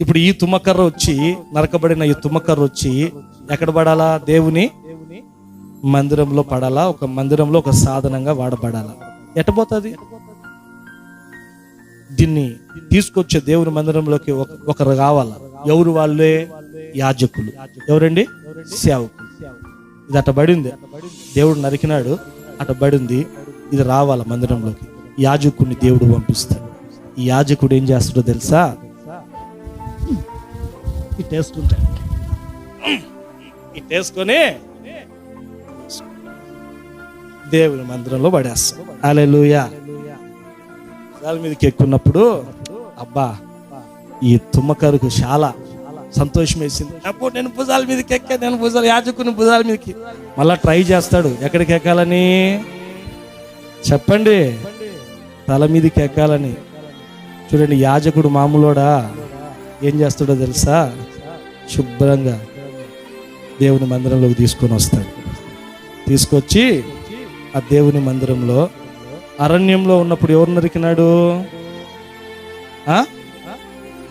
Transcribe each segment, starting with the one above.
ఇప్పుడు ఈ తుమ్మకర్ర వచ్చి నరకబడిన ఈ తుమ్మకర్ర వచ్చి ఎక్కడ పడాలా? దేవుని మందిరంలో పడాలా? ఒక మందిరంలో ఒక సాధనంగా వాడబడాలా? ఎట్టబోతుంది దీన్ని తీసుకొచ్చే దేవుని మందిరంలోకి ఒక- ఒకరు కావాలా ఎవరు వాళ్ళే? యాజకులు. ఎవరండి? సేవకులు. ఇది అట్ట పడింది. దేవుడు నరికినాడు. అట్ట పడింది. ఇది రావాల మందిరంలోకి? యాజకుడిని దేవుడు పంపిస్తాడు. ఈ యాజకుడు ఏం చేస్తాడో తెలుసా? ఇట్టేసుకుంటాడు ఇట్టేసుకొని దేవుని మందిరంలో పడేస్తాడు అలెలుయా మీదకి ఎక్కున్నప్పుడు అబ్బా ఈ తుమ్మకరుకు చాలా సంతోషం వేసింది. అబ్బో నేను భుజాల మీదకి ఎక్కా నేను భుజాలు యాజకుని భుజాల మీదకి. మళ్ళా ట్రై చేస్తాడు ఎక్కడికి ఎక్కాలని? చెప్పండి. తల మీదకి ఎక్కాలని. చూడండి యాజకుడు మామూలోడా? ఏం చేస్తాడో తెలుసా? శుభ్రంగా దేవుని మందిరంలోకి తీసుకొని వస్తాడు. తీసుకొచ్చి ఆ దేవుని మందిరంలో అరణ్యంలో ఉన్నప్పుడు ఎవరు నరికినాడు?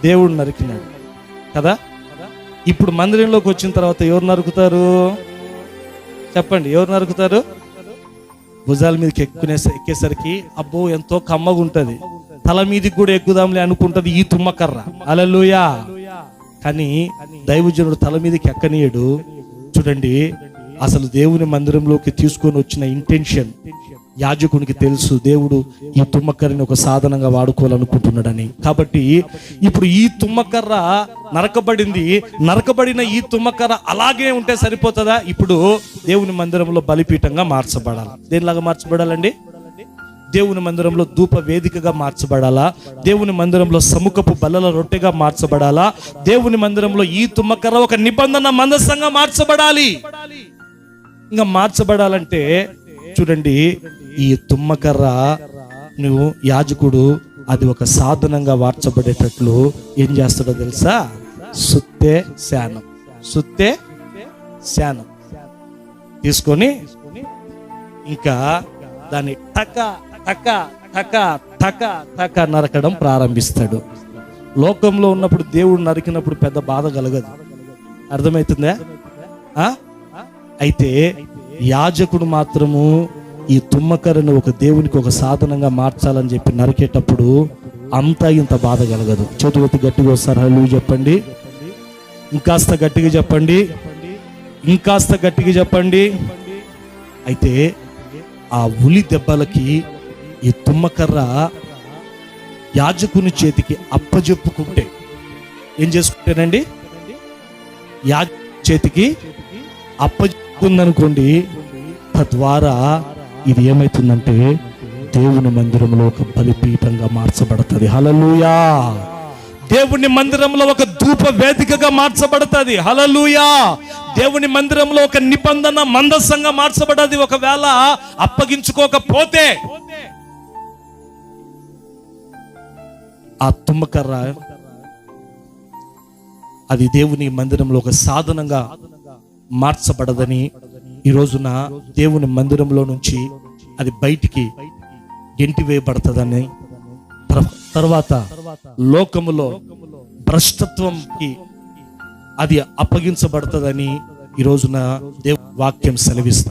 దేవుడు నరికినాడు. కదా? ఇప్పుడు మందిరంలోకి వచ్చిన తర్వాత ఎవరు నరుకుతారు? చెప్పండి ఎవరు నరుకుతారు? భుజాల మీదకి ఎక్కునే ఎక్కేసరికి అబ్బో ఎంతో కమ్మగా ఉంటుంది తల మీదకి కూడా ఎక్కుదాంలే అనుకుంటది ఈ తుమ్మకర్ర. అలలుయా కానీ దైవజనుడు తల మీదకి ఎక్కనీయడు. చూడండి అసలు దేవుని మందిరంలోకి తీసుకొని వచ్చిన ఇంటెన్షన్ యాజకునికి తెలుసు దేవుడు ఈ తుమ్మకర్రని ఒక సాధనంగా వాడుకోవాలనుకుంటున్నాడని. కాబట్టి ఇప్పుడు ఈ తుమ్మకర్ర నరకబడింది నరకబడిన ఈ తుమ్మకర్ర అలాగే ఉంటే సరిపోతుందా? ఇప్పుడు దేవుని మందిరంలో బలిపీఠంగా మార్చబడాలి. దేనిలాగా మార్చబడాలండి? దేవుని మందిరంలో ధూప వేదికగా మార్చబడాలా? దేవుని మందిరంలో సముఖపు బల్లల రొట్టెగా మార్చబడాలా? దేవుని మందిరంలో ఈ తుమ్మకర్ర ఒక నిబంధన మందస్సంగా మార్చబడాలి. ఇంకా మార్చబడాలంటే చూడండి ఈ తుమ్మకర్ర నువ్వు యాజకుడు అది ఒక సాధనంగా మార్చబడేటట్లు ఏం చేస్తాడో తెలుసా? సుత్తే శానం. సుత్తే శానం. తీసుకొని ఇంకా దాన్ని టక టక తక్క తక తక నరకడం ప్రారంభిస్తాడు. లోకంలో ఉన్నప్పుడు దేవుడు నరికినప్పుడు పెద్ద బాధ కలగదు. అర్థమవుతుందా అయితే యాజకుడు మాత్రము ఈ తుమ్మకరను ఒక దేవునికి ఒక సాధనంగా మార్చాలని చెప్పి నరికేటప్పుడు అంతా ఇంత బాధ కలగదు. చేతులెత్తి గట్టిగా వస్తారు హలో చెప్పండి. ఇంకాస్త గట్టిగా చెప్పండి. ఇంకాస్త గట్టిగా చెప్పండి. అయితే ఆ ఉలి దెబ్బలకి ఈ తుమ్మకర్ర యాజకుని చేతికి అప్పజెప్పుకుంటే ఏం చేసుకుంటేనండి? యాజ చేతికి అప్పజెప్పుకుందనుకోండి తద్వారా ఇది ఏమైతుందంటే దేవుని మందిరంలో ఒక బలిపీఠంగా మార్చబడుతుంది. హలలుయా దేవుని మందిరంలో ఒక ధూప వేదికగా మార్చబడుతుంది. హలలుయా దేవుని మందిరంలో ఒక నిబంధన మందస్సంగా మార్చబడది. ఒకవేళ అప్పగించుకోకపోతే ఆ తుమ్మకర్ర అది దేవుని మందిరంలో ఒక సాధనంగా మార్చబడదని ఈ రోజున దేవుని మందిరంలో నుంచి అది బయటికి గెంటివేయబడుతుందని వేయబడతదని తర్వాత లోకములో భ్రష్టత్వంకి అది అప్పగించబడుతుందని ఈ రోజున దేవు వాక్యం సెలవిస్తుంది.